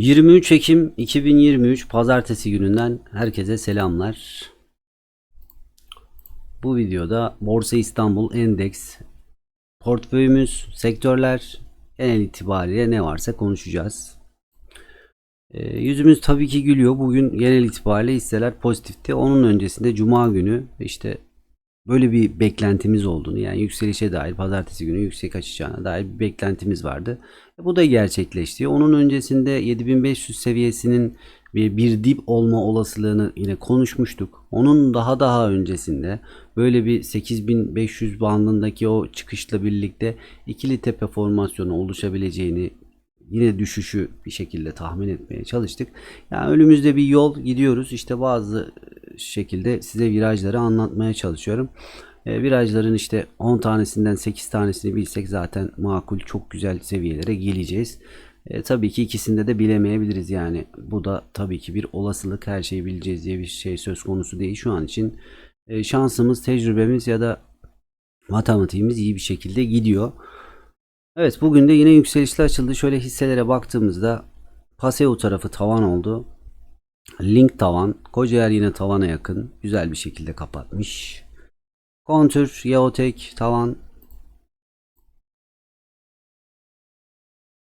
23 Ekim 2023 Pazartesi gününden herkese selamlar. Bu videoda Borsa İstanbul Endeks portföyümüz, sektörler genel itibariyle ne varsa konuşacağız. Ee, yüzümüz tabii ki gülüyor. Bugün genel itibariyle hisseler pozitifti. Onun öncesinde Cuma günü işte böyle bir beklentimiz olduğunu yani yükselişe dair pazartesi günü yüksek açacağına dair bir beklentimiz vardı. E, Bu da gerçekleşti. Onun öncesinde 7500 seviyesinin bir, bir dip olma olasılığını yine konuşmuştuk. Onun daha daha öncesinde böyle bir 8500 bandındaki o çıkışla birlikte ikili tepe formasyonu oluşabileceğini yine düşüşü bir şekilde tahmin etmeye çalıştık. Yani önümüzde bir yol gidiyoruz. İşte bazı şekilde size virajları anlatmaya çalışıyorum. E, virajların işte 10 tanesinden 8 tanesini bilsek zaten makul çok güzel seviyelere geleceğiz. E, tabii ki ikisinde de bilemeyebiliriz yani. Bu da tabii ki bir olasılık. Her şeyi bileceğiz diye bir şey söz konusu değil şu an için. E, şansımız, tecrübemiz ya da matematiğimiz iyi bir şekilde gidiyor. Evet bugün de yine yükselişler açıldı. Şöyle hisselere baktığımızda Paseo tarafı tavan oldu. Link tavan. Kocaeli yine tavana yakın. Güzel bir şekilde kapatmış. Kontür, Yeotek, tavan.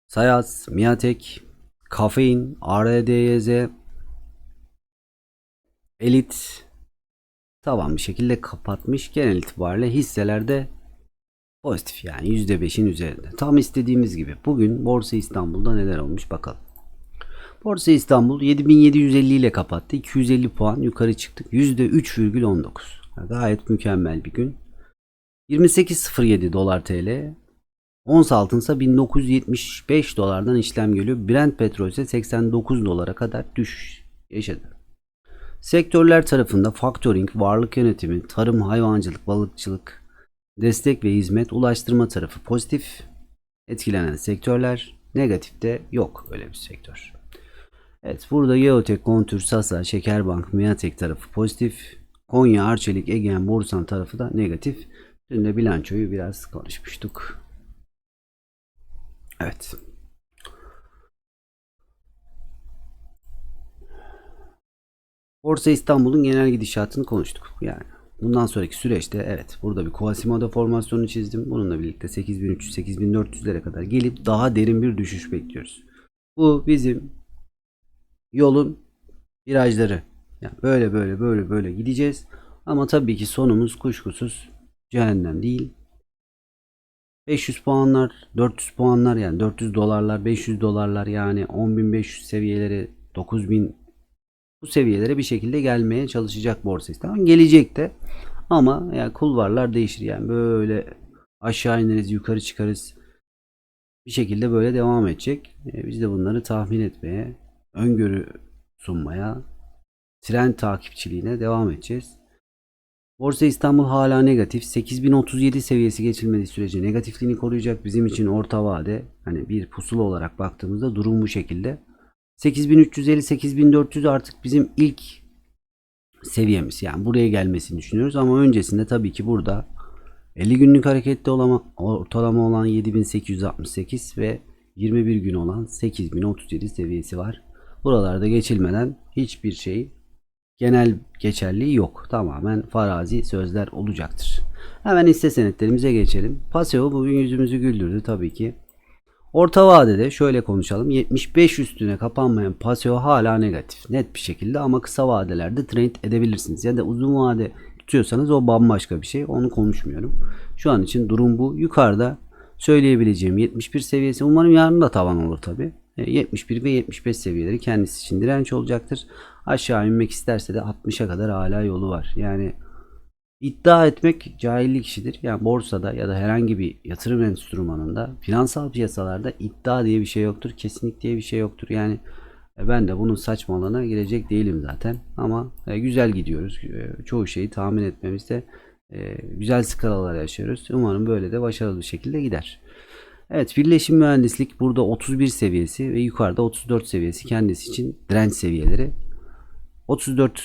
Sayaz, Miatek, Kafein, RDYZ, Elit tavan bir şekilde kapatmış. Genel itibariyle hisselerde pozitif yani %5'in üzerinde. Tam istediğimiz gibi. Bugün Borsa İstanbul'da neler olmuş bakalım. Borsa İstanbul 7750 ile kapattı. 250 puan yukarı çıktık. %3,19. Gayet mükemmel bir gün. 28.07 dolar TL. Ons altınsa 1975 dolardan işlem geliyor. Brent petrol ise 89 dolara kadar düşüş yaşadı. Sektörler tarafında factoring, varlık yönetimi, tarım, hayvancılık, balıkçılık, destek ve hizmet, ulaştırma tarafı pozitif. Etkilenen sektörler negatifte yok öyle bir sektör. Evet burada Yeotek, Kontür, Sasa, Şekerbank, Miatek tarafı pozitif. Konya, Arçelik, Egean, Borsan tarafı da negatif. Dün de bilançoyu biraz konuşmuştuk. Evet. Borsa İstanbul'un genel gidişatını konuştuk. Yani bundan sonraki süreçte evet burada bir Quasimodo formasyonu çizdim. Bununla birlikte 8300-8400'lere kadar gelip daha derin bir düşüş bekliyoruz. Bu bizim yolun virajları. Yani böyle böyle böyle böyle gideceğiz. Ama tabii ki sonumuz kuşkusuz cehennem değil. 500 puanlar, 400 puanlar yani 400 dolarlar, 500 dolarlar yani 10.500 seviyeleri, 9.000 bu seviyelere bir şekilde gelmeye çalışacak borsa İstanbul. Gelecek de ama yani kulvarlar değişir yani böyle aşağı ineriz, yukarı çıkarız. Bir şekilde böyle devam edecek. E, biz de bunları tahmin etmeye, öngörü sunmaya, trend takipçiliğine devam edeceğiz. Borsa İstanbul hala negatif. 8037 seviyesi geçilmediği sürece negatifliğini koruyacak. Bizim için orta vade hani bir pusula olarak baktığımızda durum bu şekilde. 8350 8400 artık bizim ilk seviyemiz. Yani buraya gelmesini düşünüyoruz ama öncesinde tabii ki burada 50 günlük hareketli olama, ortalama olan 7868 ve 21 gün olan 8037 seviyesi var. Buralarda geçilmeden hiçbir şey genel geçerliği yok. Tamamen farazi sözler olacaktır. Hemen hisse senetlerimize geçelim. Paseo bugün yüzümüzü güldürdü tabii ki. Orta vadede şöyle konuşalım. 75 üstüne kapanmayan Paseo hala negatif. Net bir şekilde ama kısa vadelerde trade edebilirsiniz. Ya da uzun vade tutuyorsanız o bambaşka bir şey. Onu konuşmuyorum. Şu an için durum bu. Yukarıda söyleyebileceğim 71 seviyesi. Umarım yarın da tavan olur tabii. 71 ve 75 seviyeleri kendisi için direnç olacaktır. Aşağı inmek isterse de 60'a kadar hala yolu var. Yani iddia etmek cahillik işidir. Yani borsada ya da herhangi bir yatırım enstrümanında finansal piyasalarda iddia diye bir şey yoktur. Kesinlik diye bir şey yoktur. Yani e, ben de bunun saçmalığına girecek değilim zaten. Ama e, güzel gidiyoruz. E, çoğu şeyi tahmin etmemizde güzel skalalar yaşıyoruz. Umarım böyle de başarılı bir şekilde gider. Evet birleşim mühendislik burada 31 seviyesi ve yukarıda 34 seviyesi kendisi için direnç seviyeleri. 34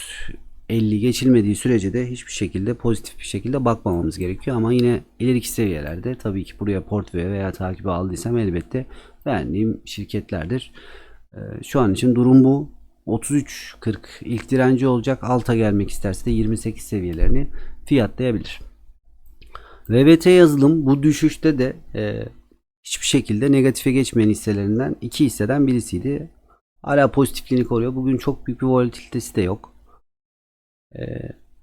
50 geçilmediği sürece de hiçbir şekilde pozitif bir şekilde bakmamamız gerekiyor ama yine ileriki seviyelerde tabii ki buraya portföy veya takibi aldıysam elbette beğendiğim şirketlerdir. Ee, şu an için durum bu. 33.40 ilk direnci olacak. Alta gelmek isterse de 28 seviyelerini fiyatlayabilir. VBT yazılım bu düşüşte de e, hiçbir şekilde negatife geçmeyen hisselerinden iki hisseden birisiydi. Hala pozitifliğini koruyor. Bugün çok büyük bir volatilitesi de yok. E,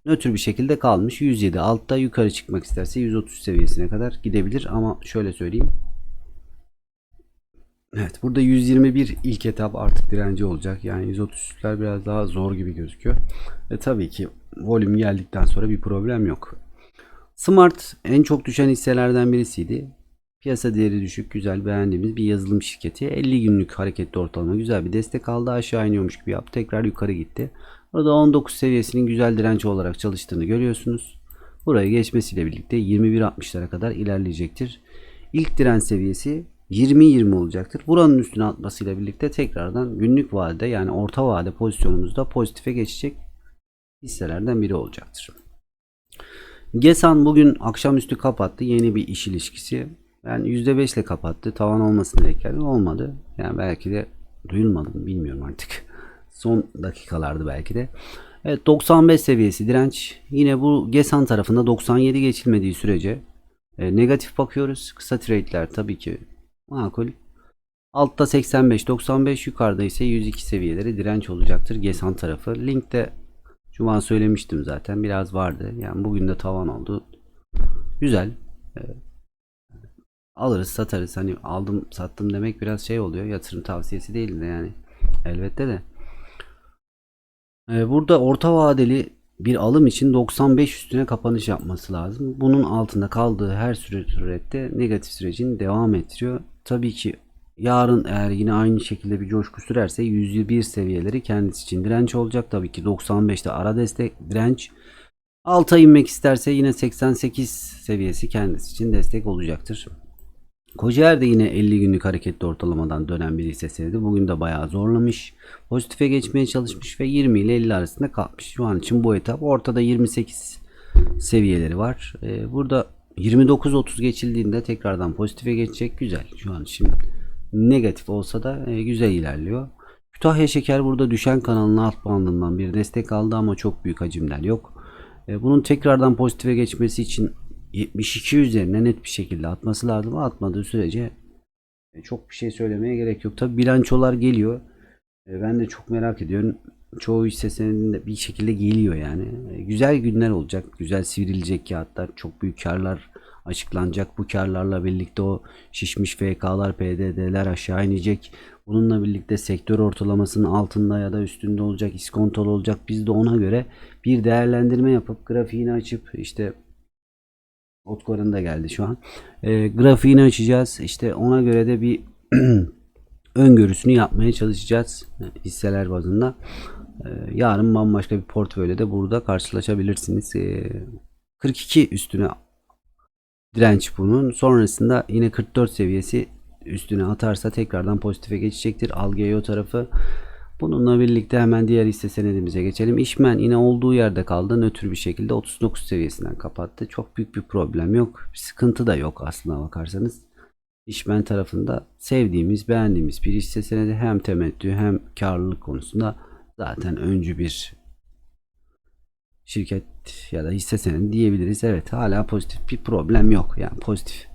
nötr bir şekilde kalmış. 107 altta yukarı çıkmak isterse 130 seviyesine kadar gidebilir ama şöyle söyleyeyim. Evet burada 121 ilk etap artık direnci olacak. Yani 130'lar biraz daha zor gibi gözüküyor. Ve tabii ki volüm geldikten sonra bir problem yok. Smart en çok düşen hisselerden birisiydi. Piyasa değeri düşük, güzel beğendiğimiz bir yazılım şirketi. 50 günlük hareketli ortalama güzel bir destek aldı. Aşağı iniyormuş gibi yaptı. Tekrar yukarı gitti. Burada 19 seviyesinin güzel direnç olarak çalıştığını görüyorsunuz. Burayı geçmesiyle birlikte 21.60'lara kadar ilerleyecektir. İlk direnç seviyesi 20-20 olacaktır. Buranın üstüne atmasıyla birlikte tekrardan günlük vadede yani orta vade pozisyonumuzda pozitife geçecek hisselerden biri olacaktır. Gesan bugün akşamüstü kapattı. Yeni bir iş ilişkisi. Yani %5 ile kapattı. Tavan olmasını bekledim. Olmadı. Yani belki de duyulmadı mı bilmiyorum artık. Son dakikalardı belki de. Evet 95 seviyesi direnç. Yine bu Gesan tarafında 97 geçilmediği sürece e, negatif bakıyoruz. Kısa trade'ler tabii ki makul. Altta 85-95 yukarıda ise 102 seviyeleri direnç olacaktır Gesan tarafı. Linkte Cuma söylemiştim zaten biraz vardı. Yani bugün de tavan oldu. Güzel. Ee, alırız satarız. Hani aldım sattım demek biraz şey oluyor. Yatırım tavsiyesi değil de yani. Elbette de. Ee, burada orta vadeli bir alım için 95 üstüne kapanış yapması lazım. Bunun altında kaldığı her surette negatif sürecini devam ettiriyor. Tabii ki yarın eğer yine aynı şekilde bir coşku sürerse 101 seviyeleri kendisi için direnç olacak. Tabii ki 95'te ara destek direnç. Alta inmek isterse yine 88 seviyesi kendisi için destek olacaktır. Kocaer de yine 50 günlük hareketli ortalamadan dönen bir hisse. Bugün de bayağı zorlamış. Pozitife geçmeye çalışmış ve 20 ile 50 arasında kalmış. Şu an için bu etap ortada 28 seviyeleri var. Ee, burada 29-30 geçildiğinde tekrardan pozitife geçecek. Güzel. Şu an için negatif olsa da e, güzel ilerliyor. Kütahya Şeker burada düşen kanalın alt bandından bir destek aldı ama çok büyük hacimler yok. E, bunun tekrardan pozitife geçmesi için 72 üzerine net bir şekilde atması lazım. Atmadığı sürece e, çok bir şey söylemeye gerek yok. Tabi bilançolar geliyor. E, ben de çok merak ediyorum. Çoğu hisse senedinde bir şekilde geliyor yani. E, güzel günler olacak. Güzel sivrilecek kağıtlar. Çok büyük karlar açıklanacak. Bu karlarla birlikte o şişmiş FK'lar, PDD'ler aşağı inecek. Bununla birlikte sektör ortalamasının altında ya da üstünde olacak, iskontolu olacak. Biz de ona göre bir değerlendirme yapıp grafiğini açıp işte Otkor'un da geldi şu an. E, grafiğini açacağız. İşte ona göre de bir öngörüsünü yapmaya çalışacağız hisseler bazında. E, yarın bambaşka bir portföyle de burada karşılaşabilirsiniz. E, 42 üstüne direnç bunun. Sonrasında yine 44 seviyesi üstüne atarsa tekrardan pozitife geçecektir. Algeo tarafı. Bununla birlikte hemen diğer hisse senedimize geçelim. İşmen yine olduğu yerde kaldı. Nötr bir şekilde 39 seviyesinden kapattı. Çok büyük bir problem yok. Bir sıkıntı da yok aslına bakarsanız. İşmen tarafında sevdiğimiz, beğendiğimiz bir hisse senedi hem temettü hem karlılık konusunda zaten öncü bir şirket ya da hisse senedi diyebiliriz. Evet hala pozitif bir problem yok. Yani pozitif.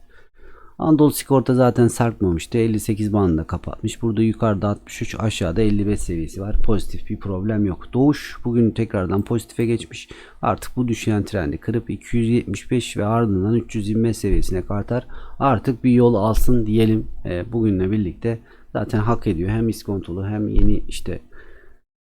Anadolu Sigorta zaten sarkmamıştı. 58 bandında kapatmış. Burada yukarıda 63 aşağıda 55 seviyesi var. Pozitif bir problem yok. Doğuş bugün tekrardan pozitife geçmiş. Artık bu düşen trendi kırıp 275 ve ardından 325 seviyesine kartar. Artık bir yol alsın diyelim. E, bugünle birlikte zaten hak ediyor. Hem iskontolu hem yeni işte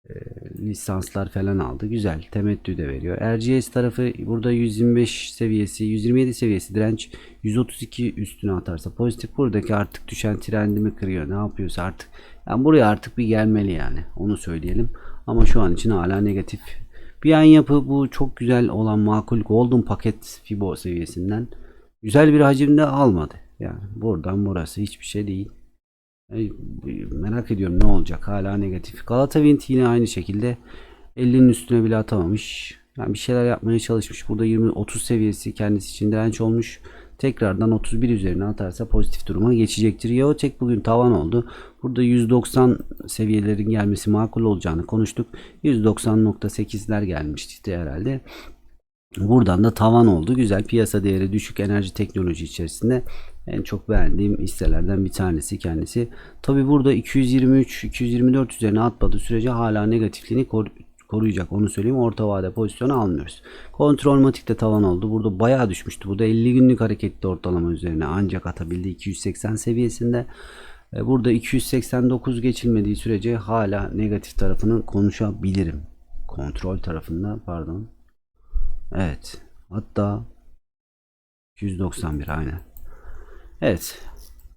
e, lisanslar falan aldı. Güzel. Temettü de veriyor. RGS tarafı burada 125 seviyesi, 127 seviyesi direnç 132 üstüne atarsa pozitif. Buradaki artık düşen trendimi kırıyor. Ne yapıyorsa artık. Yani buraya artık bir gelmeli yani. Onu söyleyelim. Ama şu an için hala negatif. Bir an yapı bu çok güzel olan makul golden paket Fibo seviyesinden güzel bir hacimde almadı. Yani buradan burası hiçbir şey değil. Merak ediyorum ne olacak. Hala negatif. Galata Wind yine aynı şekilde 50'nin üstüne bile atamamış. Yani bir şeyler yapmaya çalışmış. Burada 20-30 seviyesi kendisi için direnç olmuş. tekrardan 31 üzerine atarsa pozitif duruma geçecektir. Yeotek bugün tavan oldu. Burada 190 seviyelerin gelmesi makul olacağını konuştuk. 190.8'ler gelmişti herhalde. Buradan da tavan oldu. Güzel piyasa değeri düşük enerji teknoloji içerisinde en çok beğendiğim hisselerden bir tanesi kendisi. Tabi burada 223-224 üzerine atmadığı sürece hala negatifliğini kor- koruyacak onu söyleyeyim. Orta vade pozisyonu almıyoruz. Kontrol matikte tavan oldu. Burada bayağı düşmüştü. Bu da 50 günlük hareketli ortalama üzerine ancak atabildi 280 seviyesinde. E, Burada 289 geçilmediği sürece hala negatif tarafını konuşabilirim. Kontrol tarafında pardon. Evet. Hatta 291 aynen. Evet.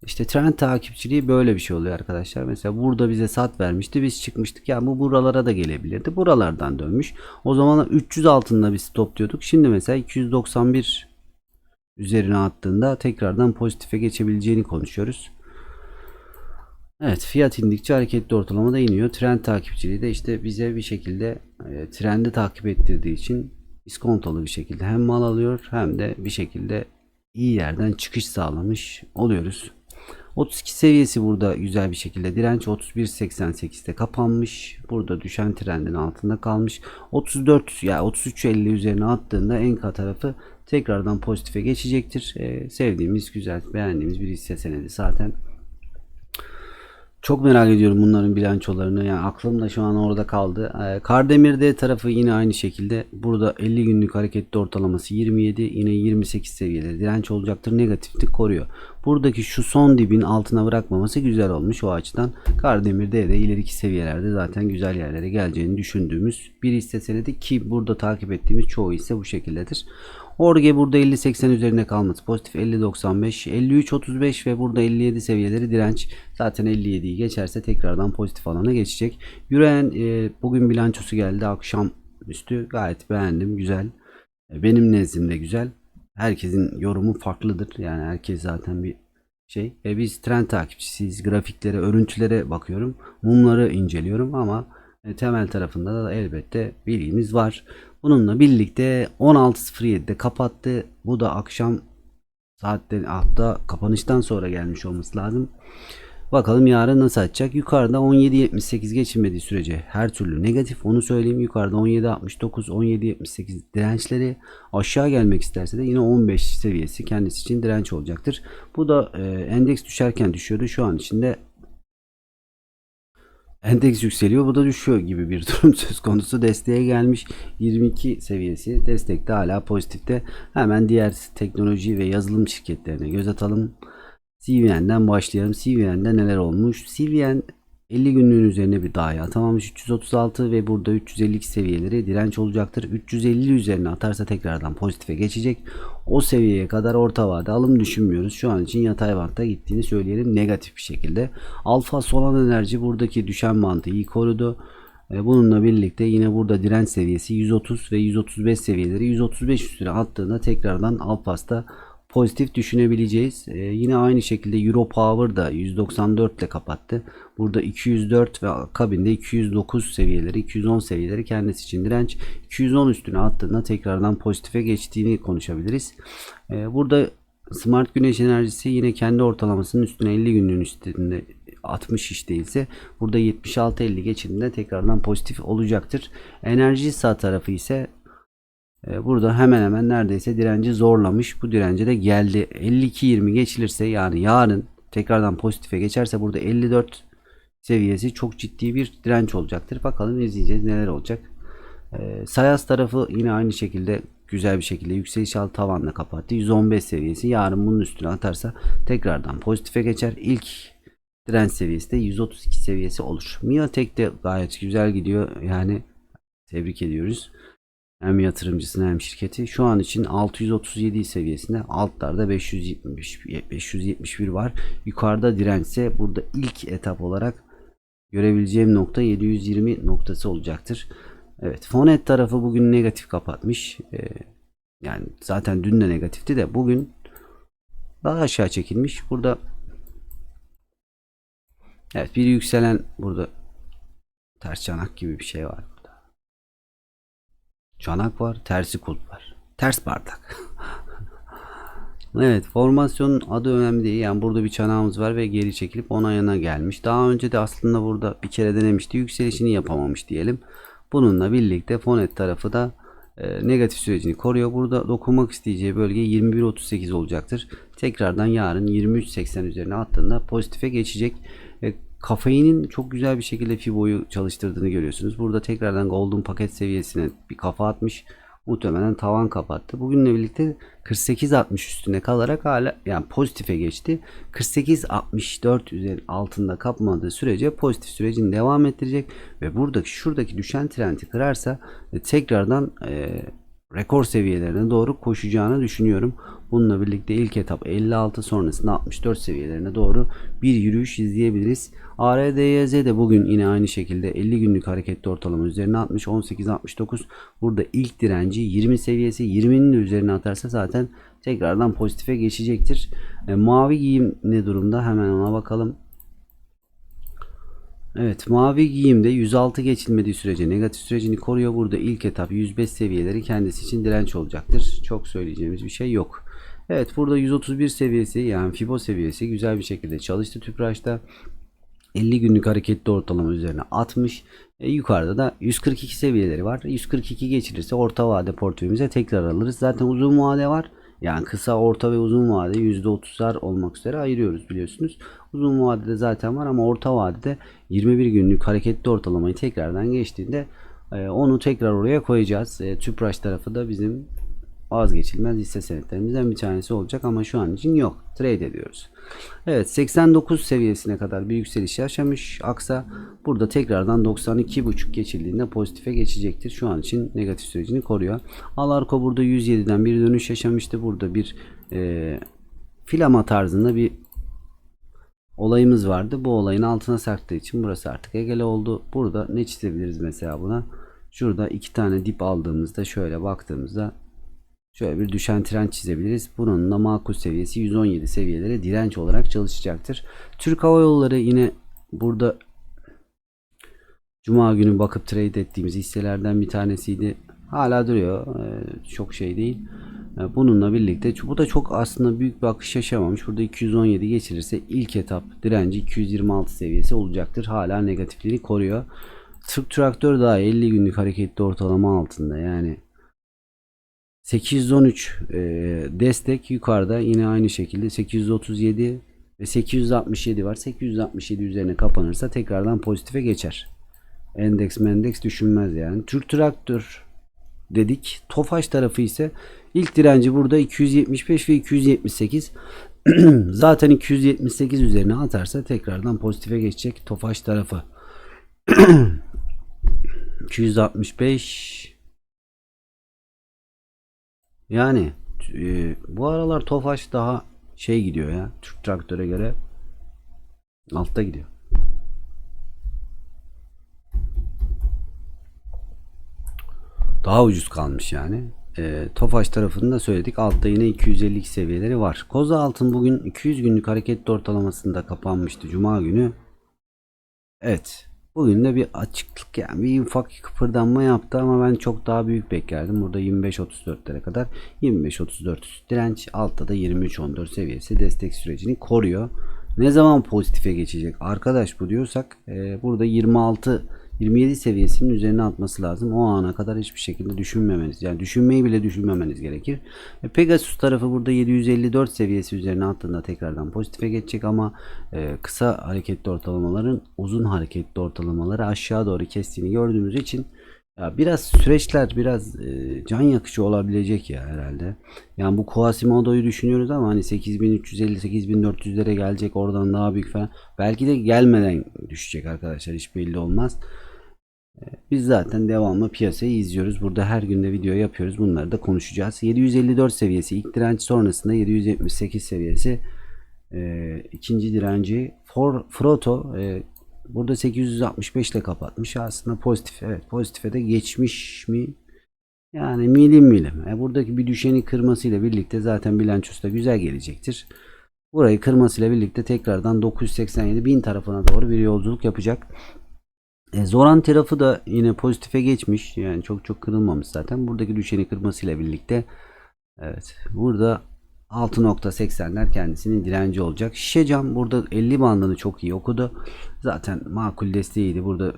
İşte trend takipçiliği böyle bir şey oluyor arkadaşlar. Mesela burada bize sat vermişti. Biz çıkmıştık. Yani bu buralara da gelebilirdi. Buralardan dönmüş. O zaman 300 altında bir stop diyorduk. Şimdi mesela 291 üzerine attığında tekrardan pozitife geçebileceğini konuşuyoruz. Evet fiyat indikçe hareketli ortalama da iniyor. Trend takipçiliği de işte bize bir şekilde e, trendi takip ettirdiği için iskontolu bir şekilde hem mal alıyor hem de bir şekilde iyi yerden çıkış sağlamış oluyoruz. 32 seviyesi burada güzel bir şekilde direnç 31.88'de kapanmış. Burada düşen trendin altında kalmış. 34 ya yani 33.50 üzerine attığında enka tarafı tekrardan pozitife geçecektir. Ee, sevdiğimiz, güzel, beğendiğimiz bir hisse senedi zaten. Çok merak ediyorum bunların bilançolarını. Yani aklım da şu an orada kaldı. Ee, Kardemir'de tarafı yine aynı şekilde. Burada 50 günlük hareketli ortalaması 27, yine 28 seviyeleri direnç olacaktır. Negatiflik koruyor. Buradaki şu son dibin altına bırakmaması güzel olmuş o açıdan. Kardemir'de de ileriki seviyelerde zaten güzel yerlere geleceğini düşündüğümüz bir hisse senedi ki burada takip ettiğimiz çoğu hisse bu şekildedir. Orge burada 50-80 üzerine kalması pozitif 50-95 53-35 ve burada 57 seviyeleri direnç. Zaten 57'yi geçerse tekrardan pozitif alana geçecek. Yüreğen e, bugün bilançosu geldi. Akşam üstü gayet beğendim. Güzel. E, benim nezdimde güzel. Herkesin yorumu farklıdır. Yani herkes zaten bir şey. Ve biz trend takipçisiyiz. Grafiklere örüntülere bakıyorum. Mumları inceliyorum ama e, temel tarafında da elbette bilgimiz var. Bununla birlikte 16.07'de kapattı. Bu da akşam saatten hatta kapanıştan sonra gelmiş olması lazım. Bakalım yarın nasıl açacak. Yukarıda 17.78 geçilmediği sürece her türlü negatif. Onu söyleyeyim. Yukarıda 17.69, 17.78 dirençleri. Aşağı gelmek isterse de yine 15 seviyesi kendisi için direnç olacaktır. Bu da e, endeks düşerken düşüyordu. Şu an içinde Endeks yükseliyor bu da düşüyor gibi bir durum söz konusu. Desteğe gelmiş 22 seviyesi. Destekte hala pozitifte. Hemen diğer teknoloji ve yazılım şirketlerine göz atalım. CVN'den başlayalım. CVN'de neler olmuş? CVN 50 günlüğün üzerine bir dahi atamamış 336 ve burada 352 seviyeleri direnç olacaktır. 350 üzerine atarsa tekrardan pozitife geçecek. O seviyeye kadar orta vade alım düşünmüyoruz. Şu an için yatay bantta gittiğini söyleyelim negatif bir şekilde. Alfa Solan Enerji buradaki düşen bandı iyi korudu. E, Bununla birlikte yine burada direnç seviyesi 130 ve 135 seviyeleri 135 üstüne attığında tekrardan Alpas'ta pozitif düşünebileceğiz. Ee, yine aynı şekilde Euro Power da 194 ile kapattı. Burada 204 ve akabinde 209 seviyeleri, 210 seviyeleri kendisi için direnç. 210 üstüne attığında tekrardan pozitife geçtiğini konuşabiliriz. Ee, burada Smart Güneş Enerjisi yine kendi ortalamasının üstüne 50 günlüğün üstünde 60 iş değilse burada 76-50 geçtiğinde tekrardan pozitif olacaktır. Enerji sağ tarafı ise Burada hemen hemen neredeyse direnci zorlamış. Bu dirence de geldi. 52-20 geçilirse yani yarın tekrardan pozitife geçerse burada 54 seviyesi çok ciddi bir direnç olacaktır. Bakalım izleyeceğiz neler olacak. Ee, Sayas tarafı yine aynı şekilde güzel bir şekilde yükseliş alt tavanla kapattı. 115 seviyesi yarın bunun üstüne atarsa tekrardan pozitife geçer. İlk direnç seviyesi de 132 seviyesi olur. Miatek de gayet güzel gidiyor. Yani tebrik ediyoruz. Hem yatırımcısına hem şirketi. Şu an için 637 seviyesinde. Altlarda 570, 571 var. Yukarıda dirençse burada ilk etap olarak görebileceğim nokta 720 noktası olacaktır. Evet Fonet tarafı bugün negatif kapatmış. Ee, yani zaten dün de negatifti de bugün daha aşağı çekilmiş. Burada evet bir yükselen burada ters çanak gibi bir şey var. Çanak var, tersi kulp var. Ters bardak. Evet formasyonun adı önemli değil. Yani burada bir çanağımız var ve geri çekilip ona yana gelmiş. Daha önce de aslında burada bir kere denemişti. Yükselişini yapamamış diyelim. Bununla birlikte Fonet tarafı da e, negatif sürecini koruyor. Burada dokunmak isteyeceği bölge 21.38 olacaktır. Tekrardan yarın 23.80 üzerine attığında pozitife geçecek. Kafeinin çok güzel bir şekilde Fibo'yu çalıştırdığını görüyorsunuz. Burada tekrardan Golden paket seviyesine bir kafa atmış. Muhtemelen tavan kapattı. Bugünle birlikte 48-60 üstüne kalarak hala yani pozitife geçti. 48-64 üzeri altında kapmadığı sürece pozitif sürecini devam ettirecek ve buradaki şuradaki düşen trendi kırarsa e, tekrardan e, rekor seviyelerine doğru koşacağını düşünüyorum. Bununla birlikte ilk etap 56 sonrasında 64 seviyelerine doğru bir yürüyüş izleyebiliriz. ARDYZ de bugün yine aynı şekilde 50 günlük hareketli ortalama üzerine atmış 18.69. Burada ilk direnci 20 seviyesi 20'nin de üzerine atarsa zaten tekrardan pozitife geçecektir. E, mavi giyim ne durumda hemen ona bakalım. Evet mavi giyimde 106 geçilmediği sürece negatif sürecini koruyor. Burada ilk etap 105 seviyeleri kendisi için direnç olacaktır. Çok söyleyeceğimiz bir şey yok. Evet burada 131 seviyesi yani Fibo seviyesi güzel bir şekilde çalıştı Tüpraş'ta. 50 günlük hareketli ortalama üzerine 60. E, yukarıda da 142 seviyeleri var. 142 geçilirse orta vade portföyümüze tekrar alırız. Zaten uzun vade var. Yani kısa, orta ve uzun vade %30'lar olmak üzere ayırıyoruz biliyorsunuz. Uzun vadede zaten var ama orta vadede 21 günlük hareketli ortalamayı tekrardan geçtiğinde e, onu tekrar oraya koyacağız. E, Tüpraş tarafı da bizim vazgeçilmez hisse senetlerimizden bir tanesi olacak ama şu an için yok. Trade ediyoruz. Evet 89 seviyesine kadar bir yükseliş yaşamış Aksa. Burada tekrardan 92.5 geçildiğinde pozitife geçecektir. Şu an için negatif sürecini koruyor. Alarko burada 107'den bir dönüş yaşamıştı. Burada bir e, filama tarzında bir olayımız vardı. Bu olayın altına sarktığı için burası artık egale oldu. Burada ne çizebiliriz mesela buna? Şurada iki tane dip aldığımızda şöyle baktığımızda Şöyle bir düşen trend çizebiliriz. Bunun da makul seviyesi 117 seviyelere direnç olarak çalışacaktır. Türk Hava Yolları yine burada Cuma günü bakıp trade ettiğimiz hisselerden bir tanesiydi. Hala duruyor. Ee, çok şey değil. Ee, bununla birlikte bu da çok aslında büyük bir akış yaşamamış. Burada 217 geçilirse ilk etap direnci 226 seviyesi olacaktır. Hala negatifliğini koruyor. Türk Traktör daha 50 günlük hareketli ortalama altında. Yani 813 e, destek yukarıda yine aynı şekilde 837 ve 867 var. 867 üzerine kapanırsa tekrardan pozitife geçer. Endeks mendeks düşünmez yani. Türk Traktör dedik. Tofaş tarafı ise ilk direnci burada 275 ve 278. Zaten 278 üzerine atarsa tekrardan pozitife geçecek Tofaş tarafı. 265 yani e, bu aralar Tofaş daha şey gidiyor ya. Türk traktöre göre altta gidiyor. Daha ucuz kalmış yani. E, Tofaş tarafında söyledik. Altta yine 252 seviyeleri var. Koza altın bugün 200 günlük hareketli ortalamasında kapanmıştı Cuma günü. Evet. Bugün de bir açıklık yani bir ufak kıpırdanma yaptı ama ben çok daha büyük beklerdim. Burada 25-34'lere kadar 25-34 direnç altta da 23-14 seviyesi destek sürecini koruyor. Ne zaman pozitife geçecek arkadaş bu diyorsak e, burada 26 27 seviyesinin üzerine atması lazım. O ana kadar hiçbir şekilde düşünmemeniz yani düşünmeyi bile düşünmemeniz gerekir. E, Pegasus tarafı burada 754 seviyesi üzerine attığında tekrardan pozitife geçecek ama e, kısa hareketli ortalamaların uzun hareketli ortalamaları aşağı doğru kestiğini gördüğümüz için ya biraz süreçler biraz e, can yakıcı olabilecek ya herhalde. Yani bu Quasimodo'yu düşünüyoruz ama hani 8350 8400'lere gelecek oradan daha büyük falan. Belki de gelmeden düşecek arkadaşlar hiç belli olmaz. E, biz zaten devamlı piyasayı izliyoruz. Burada her günde video yapıyoruz. Bunları da konuşacağız. 754 seviyesi ilk direnç sonrasında 778 seviyesi e, ikinci direnci. For, Froto e, Burada 865 ile kapatmış. Aslında pozitif. Evet pozitife de geçmiş mi? Yani milim milim. E buradaki bir düşeni kırmasıyla birlikte zaten bilançosu da güzel gelecektir. Burayı kırmasıyla birlikte tekrardan 987 bin tarafına doğru bir yolculuk yapacak. E, Zoran tarafı da yine pozitife geçmiş. Yani çok çok kırılmamış zaten. Buradaki düşeni kırmasıyla birlikte evet burada 6.80'ler kendisinin direnci olacak. Şişe cam burada 50 bandını çok iyi okudu. Zaten makul desteğiydi. Burada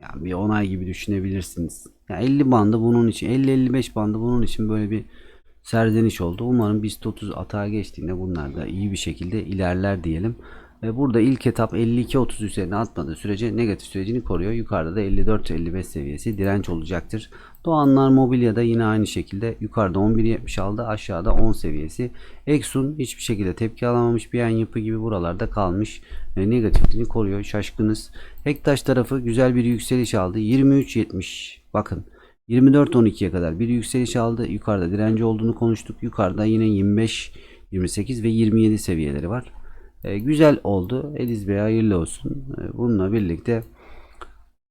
yani bir onay gibi düşünebilirsiniz. Yani 50 bandı bunun için 50-55 bandı bunun için böyle bir serzeniş oldu. Umarım BIST 30 atağa geçtiğinde bunlar da iyi bir şekilde ilerler diyelim. Ve burada ilk etap 52-30 üzerine atmadığı sürece negatif sürecini koruyor. Yukarıda da 54-55 seviyesi direnç olacaktır. Doğanlar Mobilya'da yine aynı şekilde yukarıda 11.70 aldı aşağıda 10 seviyesi. Exxon hiçbir şekilde tepki alamamış bir yan yapı gibi buralarda kalmış. E, negatifliğini koruyor şaşkınız. Hektaş tarafı güzel bir yükseliş aldı 23.70 bakın 24.12'ye kadar bir yükseliş aldı. Yukarıda direnci olduğunu konuştuk. Yukarıda yine 25, 28 ve 27 seviyeleri var. E, güzel oldu. Ediz Bey hayırlı olsun. E, bununla birlikte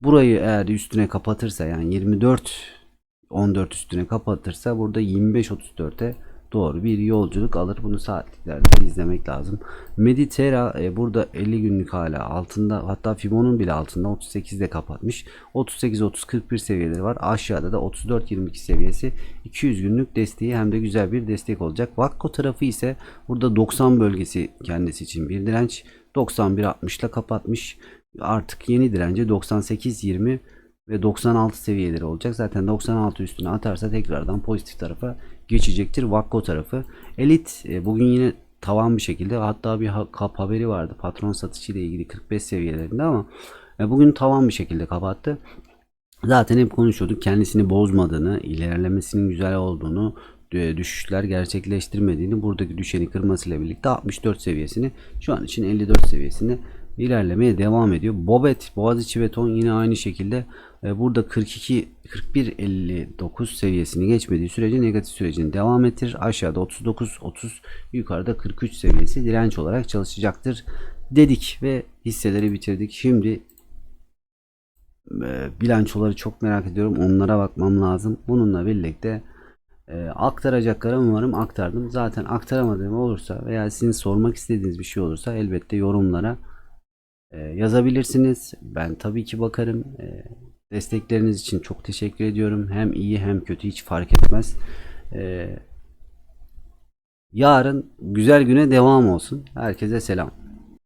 burayı eğer üstüne kapatırsa yani 24 14 üstüne kapatırsa burada 25-34'e doğru bir yolculuk alır. Bunu saatliklerde izlemek lazım. Meditera e, burada 50 günlük hala altında hatta Fibon'un bile altında 38'de kapatmış. 38-30-41 seviyeleri var. Aşağıda da 34-22 seviyesi 200 günlük desteği hem de güzel bir destek olacak. Vakko tarafı ise burada 90 bölgesi kendisi için bir direnç. 91-60 ile kapatmış. Artık yeni direnci 98-20 ve 96 seviyeleri olacak. Zaten 96 üstüne atarsa tekrardan pozitif tarafa geçecektir. Vakko tarafı. Elit e, bugün yine tavan bir şekilde hatta bir kap haberi vardı. Patron satışı ile ilgili 45 seviyelerinde ama e, bugün tavan bir şekilde kapattı. Zaten hep konuşuyorduk kendisini bozmadığını, ilerlemesinin güzel olduğunu, düşüşler gerçekleştirmediğini, buradaki düşeni kırmasıyla birlikte 64 seviyesini şu an için 54 seviyesini ilerlemeye devam ediyor. Bobet, Boğaziçi Beton yine aynı şekilde e, burada 42 41 59 seviyesini geçmediği sürece negatif sürecini devam ettirir. Aşağıda 39 30 yukarıda 43 seviyesi direnç olarak çalışacaktır dedik ve hisseleri bitirdik. Şimdi e, bilançoları çok merak ediyorum. Onlara bakmam lazım. Bununla birlikte e, aktaracaklarım umarım aktardım. Zaten aktaramadığım olursa veya sizin sormak istediğiniz bir şey olursa elbette yorumlara yazabilirsiniz. Ben tabii ki bakarım. E, destekleriniz için çok teşekkür ediyorum. Hem iyi hem kötü hiç fark etmez. E, yarın güzel güne devam olsun. Herkese selam.